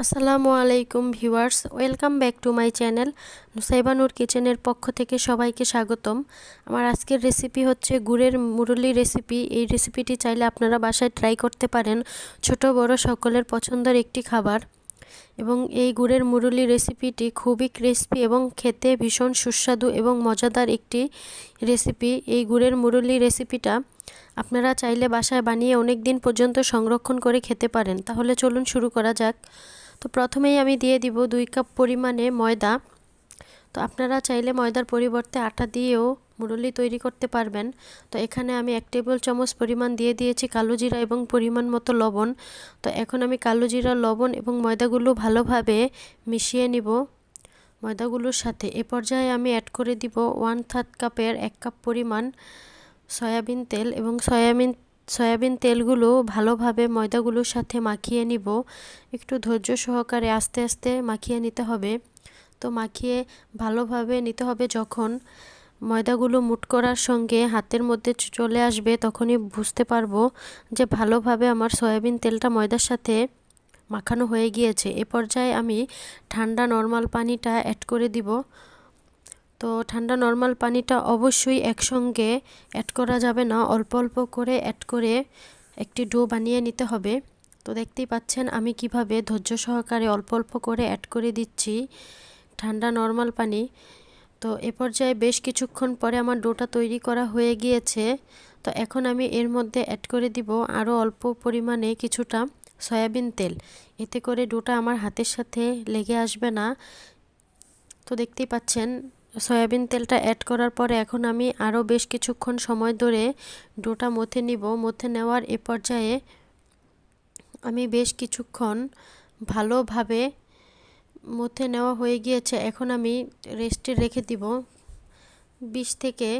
আসসালামু আলাইকুম viewers, welcome back to my channel নুসাইবানুর কিচেনের পক্ষ থেকে সবাইকে স্বাগতম। আমার আজকের রেসিপি হচ্ছে গুড়ের মুরলি রেসিপি। এই রেসিপিটি চাইলে আপনারা বাসায় ট্রাই করতে পারেন। ছোট, বড় সকলের পছন্দের একটি খাবার। এবং এই গুড়ের মুরলি রেসিপিটি খুবই ক্রিস্পি এবং খেতে ভীষণ সুস্বাদু এবং মজাদার একটি রেসিপি। এই গুড়ের মুরলি রেসিপিটা আপনারা চাইলে বাসায় বানিয়ে অনেক দিন পর্যন্ত সংরক্ষণ করে খেতে পারেন। তাহলে চলুন শুরু করা যাক। তো প্রথমেই আমি দিয়ে দিব দুই কাপ পরিমাণে ময়দা। তো আপনারা চাইলে ময়দার পরিবর্তে আটা দিয়েও মুরলি তৈরি করতে পারবেন। তো এখানে আমি এক টেবিল চামচ পরিমাণ দিয়ে দিয়েছি কালো জিরা এবং পরিমাণ মতো লবণ। তো এখন আমি কালো জিরা, লবণ এবং ময়দাগুলো ভালোভাবে মিশিয়ে নিব ময়দাগুলোর সাথে। এ পর্যায়ে আমি অ্যাড করে দিব ওয়ান থার্ড কাপের এক কাপ পরিমাণ সয়াবিন তেল এবং সয়াবিন সয়াবিন তেলগুলো ভালোভাবে ময়দাগুলোর সাথে মাখিয়ে নিব। একটু ধৈর্য সহকারে আস্তে আস্তে মাখিয়ে নিতে হবে। তো মাখিয়ে ভালোভাবে নিতে হবে যখন ময়দাগুলো মুট করার সঙ্গে হাতের মধ্যে চলে আসবে তখনই বুঝতে পারব যে ভালোভাবে আমার সয়াবিন তেলটা ময়দার সাথে মাখানো হয়ে গিয়েছে। এ পর্যায়ে আমি ঠান্ডা নর্মাল পানিটা অ্যাড করে দিব। তো ঠান্ডা নর্মাল পানিটা অবশ্যই একসঙ্গে অ্যাড করা যাবে না। অল্প অল্প করে অ্যাড করে একটি ডো বানিয়ে নিতে হবে। তো দেখতেই পাচ্ছেন আমি কীভাবে ধৈর্য সহকারে অল্প অল্প করে অ্যাড করে দিচ্ছি ঠান্ডা নর্মাল পানি। তো এ পর্যায়ে বেশ কিছুক্ষণ পরে আমার ডোটা তৈরি করা হয়ে গিয়েছে। তো এখন আমি এর মধ্যে অ্যাড করে দিব আরও অল্প পরিমাণে কিছুটা সয়াবিন তেল। এতে করে ডোটা আমার হাতের সাথে লেগে আসবে না। তো দেখতেই পাচ্ছেন সয়াবিন তেলটা অ্যাড করার পরে এখন আমি আরও বেশ কিছুক্ষণ সময় ধরে ডোটা মথে নিব। মথে নেওয়ার এ পর্যায়ে আমি বেশ কিছুক্ষণ ভালোভাবে মথে নেওয়া হয়ে গিয়েছে। এখন আমি রেস্টে রেখে দিব। বিশ থেকে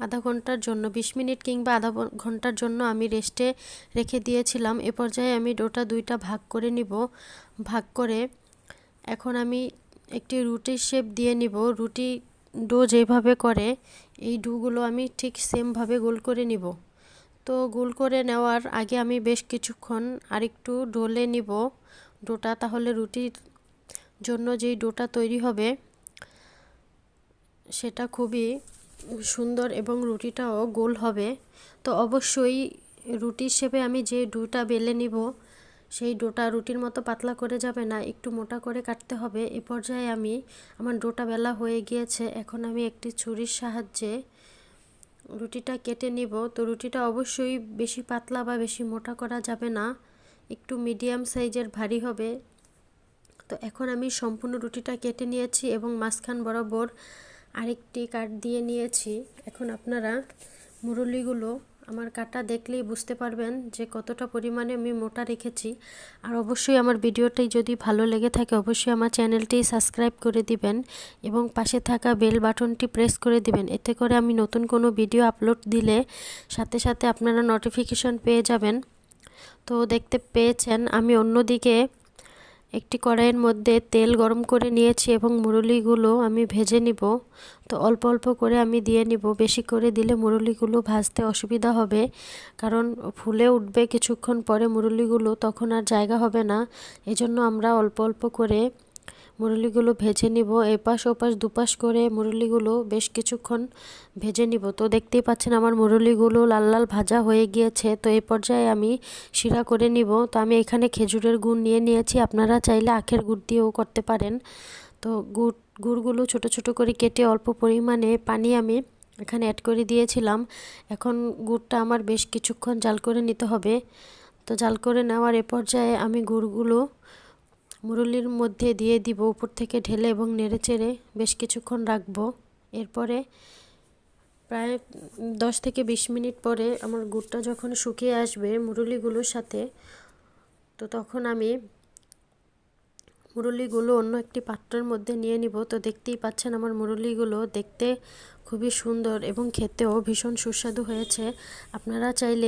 আধা ঘণ্টার জন্য, বিশ মিনিট কিংবা আধা ঘণ্টার জন্য আমি রেস্টে রেখে দিয়েছিলাম। এ পর্যায়ে আমি ডোটা দুইটা ভাগ করে নিব। ভাগ করে এখন আমি একটি রুটির শেপ দিয়ে নিব। রুটি ডো যেভাবে করে, এই ডোগুলো আমি ঠিক সেমভাবে গোল করে নিব। তো গোল করে নেওয়ার আগে আমি বেশ কিছুক্ষণ আরেকটু ডোলে নিব। ডোটা তাহলে রুটির জন্য যেই ডোটা তৈরি হবে, সেটা খুবই সুন্দর এবং রুটিটাও গোল হবে। তো অবশ্যই রুটির শেপে আমি যে ডোটা বেলে নিব সেই ডোটা রুটির মতো পাতলা করে যাবে না, একটু মোটা করে কাটতে হবে। এ পর্যায়ে আমি, আমার ডোটা বেলা হয়ে গিয়েছে, এখন আমি একটি ছুরির সাহায্যে রুটিটা কেটে নিব। তো রুটিটা অবশ্যই বেশি পাতলা বা বেশি মোটা করা যাবে না, একটু মিডিয়াম সাইজের ভারী হবে। তো এখন আমি সম্পূর্ণ রুটিটা কেটে নিয়েছি এবং মাঝখান বরাবর আরেকটি কাট দিয়ে নিয়েছি। এখন আপনারা মুরলিগুলো আমার কাটা দেখলেই বুঝতে পারবেন যে কতটা পরিমাণে আমি মোটা রেখেছি। আর অবশ্যই আমার ভিডিওটি যদি ভালো লেগে থাকে, অবশ্যই আমার চ্যানেলটি সাবস্ক্রাইব করে দিবেন এবং পাশে থাকা বেল বাটনটি প্রেস করে দিবেন। এতে করে আমি নতুন কোনো ভিডিও আপলোড দিলে সাথে সাথে আপনারা নোটিফিকেশন পেয়ে যাবেন। তো দেখতে পেয়েছেন, আমি অন্যদিকে একটি কড়াইয়ের মধ্যে তেল গরম করে নিয়েছি এবং মুরলিগুলো আমি ভেজে নিব। তো অল্প অল্প করে আমি দিয়ে নিব। বেশি করে দিলে মুরলিগুলো ভাজতে অসুবিধা হবে, কারণ ফুলে উঠবে কিছুক্ষণ পরে মুরলিগুলো, তখন আর জায়গা হবে না। এজন্য আমরা অল্প অল্প করে মুরলিগুলো ভেজে নিব, এপাশ ওপাশ দুপাশ করে মুরলিগুলো বেশ কিছুক্ষণ ভেজে নিব। তো দেখতেই পাচ্ছেন আমার মুরলিগুলো লাল লাল ভাজা হয়ে গিয়েছে। তো এই পর্যায়ে আমি শিরা করে নিব। তো আমি এখানে খেজুরের গুড় নিয়ে নিয়েছি। আপনারা চাইলে আখের গুড় দিয়েও করতে পারেন। তো গুড়, গুড়গুলো ছোট ছোট করে কেটে অল্প পরিমাণে পানি আমি এখানে অ্যাড করে দিয়েছিলাম। এখন গুড়টা আমার বেশ কিছুক্ষণ জাল করে নিতে হবে। তো জাল করে নেওয়ার এ পর্যায়ে আমি গুড়গুলো মুরলির মধ্যে দিয়ে দিব, উপর থেকে ঢেলে এবং নেড়ে চেড়ে বেশ কিছুক্ষণ রাখব। এরপরে প্রায় দশ থেকে বিশ মিনিট পরে আমার গুড়টা যখন শুকিয়ে আসবে মুরলিগুলোর সাথে, তো তখন আমি মুরলিগুলো অন্য একটি পাত্রের মধ্যে নিয়ে নিব। তো দেখতেই পাচ্ছেন আমার মুরলিগুলো দেখতে খুবই সুন্দর এবং খেতেও ভীষণ সুস্বাদু হয়েছে। আপনারা চাইলে